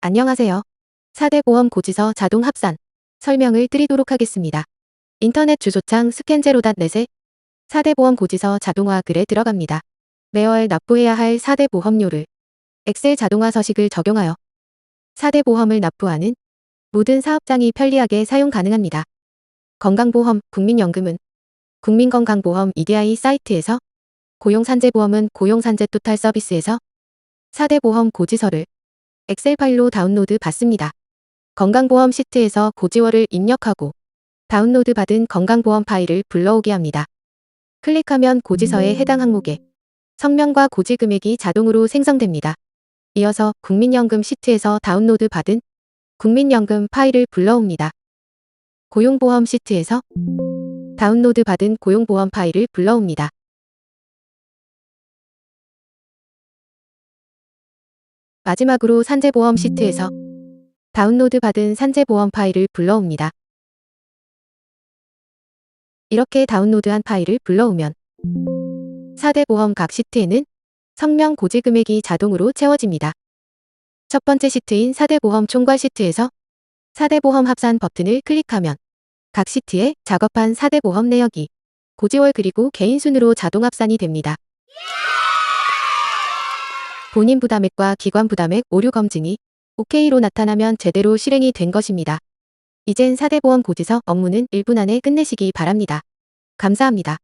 안녕하세요. 4대 보험 고지서 자동 합산 설명을 드리도록 하겠습니다. 인터넷 주소창 스캔제로.net에 4대 보험 고지서 자동화 글에 들어갑니다. 매월 납부해야 할 4대 보험료를 엑셀 자동화 서식을 적용하여 4대 보험을 납부하는 모든 사업장이 편리하게 사용 가능합니다. 건강보험, 국민연금은 국민건강보험 EDI 사이트에서 고용산재보험은 고용산재 토탈 서비스에서 4대 보험 고지서를 엑셀 파일로 다운로드 받습니다. 건강보험 시트에서 고지워를 입력하고 다운로드 받은 건강보험 파일을 불러오게 합니다. 클릭하면 고지서에 해당 항목에 성명과 고지 금액이 자동으로 생성됩니다. 이어서 국민연금 시트에서 다운로드 받은 국민연금 파일을 불러옵니다. 고용보험 시트에서 다운로드 받은 고용보험 파일을 불러옵니다. 마지막으로 산재보험 시트에서 다운로드 받은 산재보험 파일을 불러옵니다. 이렇게 다운로드한 파일을 불러오면 4대 보험 각 시트에는 성명 고지 금액이 자동으로 채워집니다. 첫 번째 시트인 4대 보험 총괄 시트에서 4대 보험 합산 버튼을 클릭하면 각 시트에 작업한 4대 보험 내역이 고지월 그리고 개인 순으로 자동 합산이 됩니다. 본인 부담액과 기관 부담액 오류 검증이 OK로 나타나면 제대로 실행이 된 것입니다. 이젠 4대 보험 고지서 업무는 1분 안에 끝내시기 바랍니다. 감사합니다.